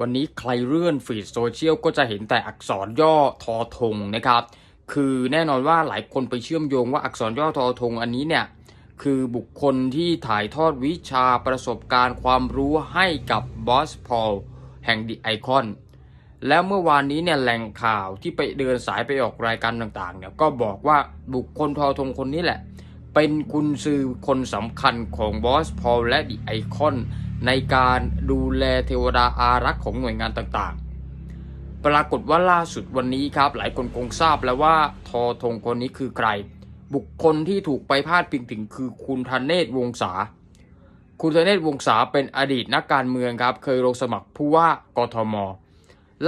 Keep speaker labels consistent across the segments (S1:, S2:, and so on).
S1: วันนี้ใครเลื่อนฟีดโซเชียลก็จะเห็นแต่อักษรย่อทอทงนะครับ คือแน่นอนว่าหลายคนไปเชื่อมโยงว่าอักษรย่อทอทงอันนี้เนี่ยคือบุคคลที่ถ่ายทอดวิชาประสบการณ์ความรู้ให้กับบอสพอลแห่งดิไอคอนแล้วเมื่อวานนี้เนี่ยแหล่งข่าวที่ไปเดินสายไปออกรายการต่างๆเนี่ยก็บอกว่าบุคคลทอทงคนนี้แหละ เป็นกุญซือคนสำคัญของบอสพอลและดิไอคอน ในการดูแลเทวดาอารักษ์ของหน่วยงานต่างๆ ปรากฏว่าล่าสุดวันนี้ครับ หลายคนคงทราบแล้วว่าทอทงคนนี้คือใคร บุคคลที่ถูกไปพาดพิงถึงคือคุณธเนศวงศาคุณธเนศวงศาเป็นอดีตนักการเมืองครับ เคยลงสมัครผู้ว่ากทม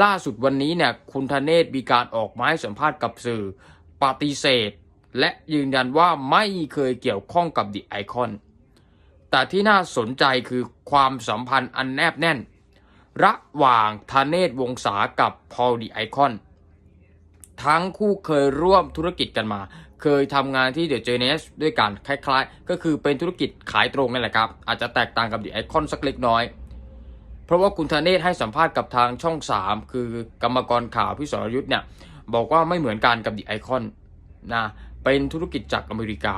S1: ล่าสุดวันนี้เนี่ยคุณธเนศมีการออกมาให้สัมภาษณ์กับสื่อปฏิเสธ และยืนยันว่าไม่เคยเกี่ยวข้องกับดิไอคอน แต่ที่น่าสนใจคือความสัมพันธ์อันแนบแน่น ระหว่างธเนศวงศากับพอลดิไอคอน ทั้งคู่เคยร่วมธุรกิจกันมา เคยทำงานที่เดอะเจเนสด้วยกันคล้ายๆ ก็คือเป็นธุรกิจขายตรงนั่นแหละครับ อาจจะแตกต่างกับดิไอคอนสักเล็กน้อย เพราะว่าคุณธเนศให้สัมภาษณ์กับทางช่อง 3 คือกรรมกรข่าวพี่สรยุทธ์เนี่ยบอกว่าไม่เหมือนกันกับดิไอคอนนะเป็นธุรกิจจากอเมริกา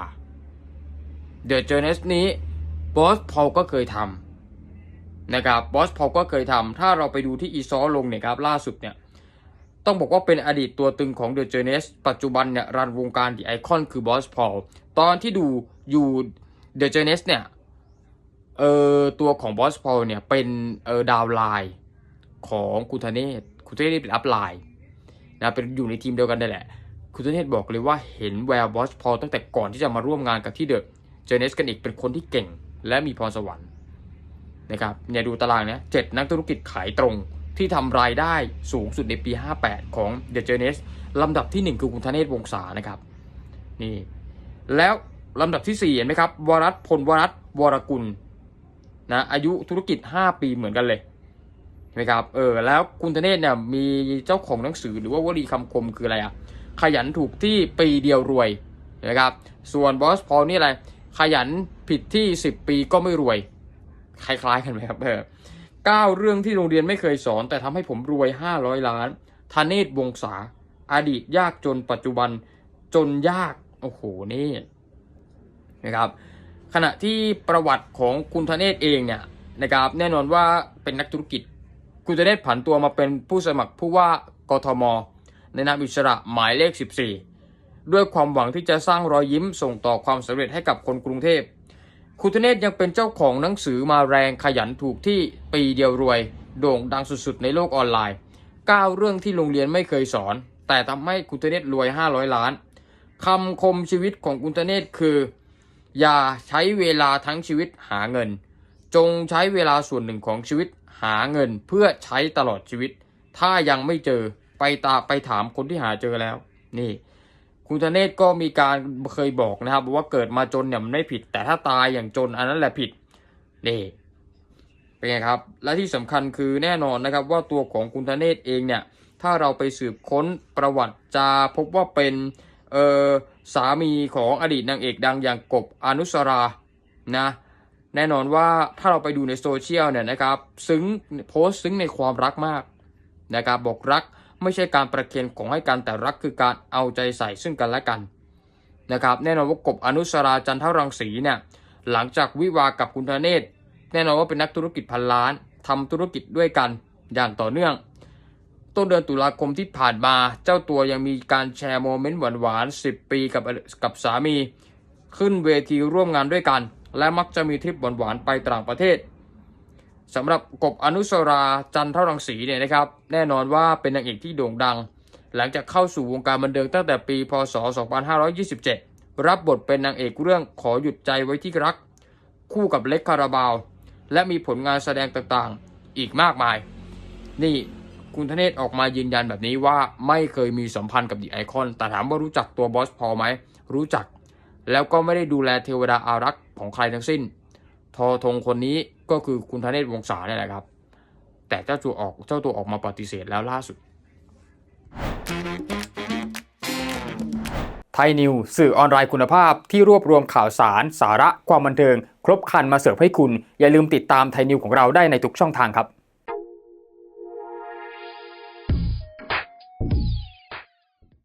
S1: เดอะเจเนสนี้ บอสพอลก็เคยทำนะครับบอสพอลก็เคยทำถ้าเราไปดูที่อีซอลงเนี่ยครับล่าสุดเนี่ยต้องบอกว่าเป็นอดีตตัวตึงของ The Journey ปัจจุบันเนี่ยรันวงการ The Icon คือบอสพอลตอนที่ดูอยู่ The Journey เนี่ยเออตัวของบอสพอลเนี่ยเป็นเออดาวไลน์ของคุณธเนศคุณธเนศเป็นอัพไลน์นะเป็นอยู่ในทีมเดียวกันได้แหละ คุณธเนศบอกเลยว่าเห็นแววบอสพอลตั้งแต่ก่อนที่จะมาร่วมงานกับที่เดอะเจเนสกันอีกเป็นคนที่เก่ง และมีพรสวรรค์นะครับเนี่ยดูตารางเนี้ยเจ็ดนักธุรกิจขายตรงที่ทำรายได้สูงสุดในปี 58 ของ The Journey ลำดับที่ 1 คือคุณธเนศวงศานะครับนี่แล้วลำดับที่ 4 เห็นไหมครับวรัตพลวรัตวรกุลนะอายุธุรกิจ 5 ปีเหมือนกันเลยเห็นไหมครับเออแล้วคุณธเนศเนี่ยมีเจ้าของหนังสือหรือว่าวลีคำคมคืออะไรอะขยันถูกที่ปีเดียวรวยนะครับส่วนบอสพอลนี่อะไร ขยันผิดที่ 10 ปีก็ไม่รวย คล้ายๆกันไหมครับเออ9เรื่องที่โรงเรียนไม่เคยสอน แต่ทำให้ผมรวย 500 ล้านธเนศวงศาอดีตยากจนปัจจุบันจนยาก โอ้โห นี่นะครับ ขณะที่ประวัติของคุณธเนศเองเนี่ยนะครับ แน่นอนว่าเป็นนักธุรกิจ คุณธเนศผันตัวมาเป็นผู้สมัครผู้ว่ากทม ในนามอิสระหมายเลข 14 ด้วยความหวังที่จะสร้างรอยยิ้มส่งต่อความสำเร็จให้กับคนกรุงเทพคุณธเนศยังเป็นเจ้าของหนังสือมาแรงขยันถูกที่ปีเดียวรวย โด่งดังสุดๆ ในโลกออนไลน์ 9 เรื่องที่โรงเรียนไม่เคยสอน แต่ทำให้คุณธเนศรวย 500 ล้านคำคมชีวิตของคุณธเนศคือ อย่าใช้เวลาทั้งชีวิตหาเงิน จงใช้เวลาส่วนหนึ่งของชีวิตหาเงินเพื่อใช้ตลอดชีวิต ถ้ายังไม่เจอไปตาไปถามคนที่หาเจอแล้ว นี่ คุณธเนศก็มีการเคยบอกนะครับว่าเกิดมาจนเนี่ยมันไม่ผิด แต่ถ้าตายอย่างจนอันนั้นแหละผิดนี่เป็นไงครับ และที่สำคัญคือแน่นอนนะครับว่าตัวของคุณธเนศเองเนี่ยถ้าเราไปสืบค้นประวัติจะพบว่าเป็นเออสามีของอดีตนางเอกดังอย่างกบอนุสรานะแน่นอนว่าถ้าเราไปดูในโซเชียลเนี่ยนะครับ ซึ้งโพสต์ซึ้งในความรักมากนะครับบอกรัก ไม่ใช่การประเคนของให้กันแต่รักคือการเอาใจใส่ซึ่งกันและกันนะครับแน่นอนว่ากบอนุสราจันทรังสีเนี่ยหลังจากวิวากับคุณธเนศแน่นอนว่าเป็นนักธุรกิจพันล้านทำธุรกิจด้วยกันอย่างต่อเนื่อง ต้นเดือนตุลาคมที่ผ่านมาเจ้าตัวยังมีการแชร์โมเมนต์หวานๆ10 ปีกับกับสามี ขึ้นเวทีร่วมงานด้วยกัน และมักจะมีทริปหวานๆไปต่างประเทศ สำหรับกบอนุสราจันทรังสีเนี่ยนะครับ แน่นอนว่าเป็นนางเอกที่โด่งดัง หลังจากเข้าสู่วงการบันเทิงตั้งแต่ปี พศ 2527 รับบทเป็นนางเอกเรื่องขอหยุดใจไว้ที่รัก คู่กับเล็กคาราบาว และมีผลงานแสดงต่างๆ อีกมากมาย นี่คุณธเนศออกมายืนยันแบบนี้ว่าไม่เคยมีสัมพันธ์กับดีไอคอน แต่ถามว่ารู้จักตัวบอสพอไหม รู้จัก แล้วก็ไม่ได้ดูแลเทวดาอารักษ์ของใครทั้งสิ้น ทอธงคนนี้ ก็คือคุณธเนศวงศาเนี่ยแหละครับ แต่เจ้าตัวออกเจ้าตัวออกมาปฏิเสธแล้วล่าสุด ไทยนิวสื่อออนไลน์คุณภาพที่รวบรวมข่าวสาร สาระความบันเทิง ครบครันมาเสิร์ฟให้คุณ อย่าลืมติดตามไทยนิวของเราได้ในทุกช่องทางครับ